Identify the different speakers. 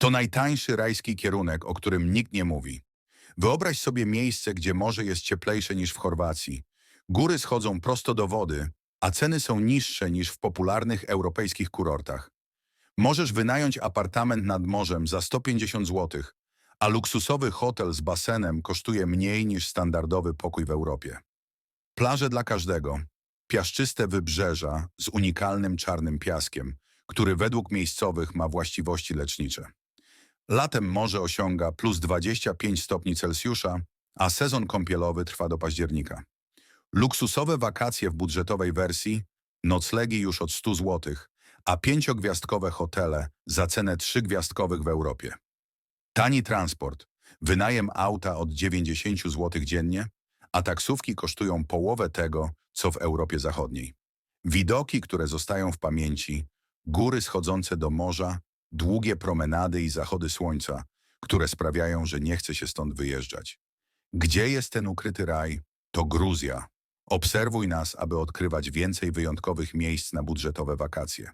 Speaker 1: To najtańszy rajski kierunek, o którym nikt nie mówi. Wyobraź sobie miejsce, gdzie morze jest cieplejsze niż w Chorwacji. Góry schodzą prosto do wody, a ceny są niższe niż w popularnych europejskich kurortach. Możesz wynająć apartament nad morzem za 150 zł, a luksusowy hotel z basenem kosztuje mniej niż standardowy pokój w Europie. Plaże dla każdego. Piaszczyste wybrzeża z unikalnym czarnym piaskiem, który według miejscowych ma właściwości lecznicze. Latem morze osiąga plus 25 stopni Celsjusza, a sezon kąpielowy trwa do października. Luksusowe wakacje w budżetowej wersji, noclegi już od 100 zł, a pięciogwiazdkowe hotele za cenę trzygwiazdkowych w Europie. Tani transport, wynajem auta od 90 zł dziennie, a taksówki kosztują połowę tego, co w Europie Zachodniej. Widoki, które zostają w pamięci, góry schodzące do morza, długie promenady i zachody słońca, które sprawiają, że nie chce się stąd wyjeżdżać. Gdzie jest ten ukryty raj? To Gruzja. Obserwuj nas, aby odkrywać więcej wyjątkowych miejsc na budżetowe wakacje.